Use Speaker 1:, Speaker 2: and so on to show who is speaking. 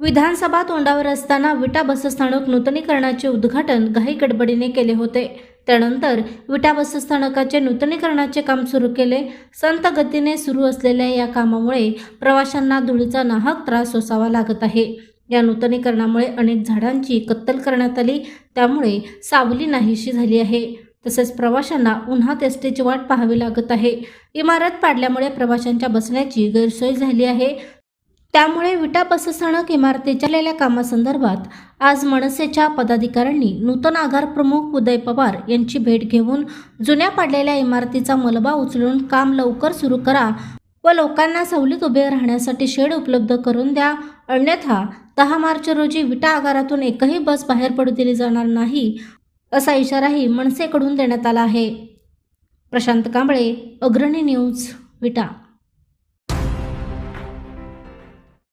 Speaker 1: विधानसभा तोंडावर असताना विटा बसस्थानक नूतनीकरणाचे उद्घाटन घाई गडबडीने केले होते. त्यानंतर विटा बसस्थानकाचे नूतनीकरणाचे काम सुरू केले. संत गतीने सुरू असलेल्या या कामामुळे प्रवाशांना धुळीचा नाहक त्रास सोसावा लागत आहे. या नूतनीकरणामुळे अनेक झाडांची कत्तल करण्यात आली. त्यामुळे सावली नाहीशी झाली आहे. तसेच प्रवाशांना उन्हात एसटीची वाट पाहावी लागत आहे. इमारत पाडल्यामुळे प्रवाशांच्या बसण्याची गैरसोय झाली आहे. त्यामुळे विटा बसस्थानक इमारतीच्या झालेल्या कामासंदर्भात आज मनसेच्या पदाधिकाऱ्यांनी नूतन आगार प्रमुख उदय पवार यांची भेट घेऊन जुन्या पाडलेल्या इमारतीचा मलबा उचलून काम लवकर सुरू करा व लोकांना सवलीत उभे राहण्यासाठी शेड उपलब्ध करून द्या. अन्यथा दहा मार्च रोजी विटा आगारातून एकही बस बाहेर पडू दिली जाणार नाही असा इशाराही मनसेकडून देण्यात आला आहे. प्रशांत कांबळे अग्रणी न्यूज विटा.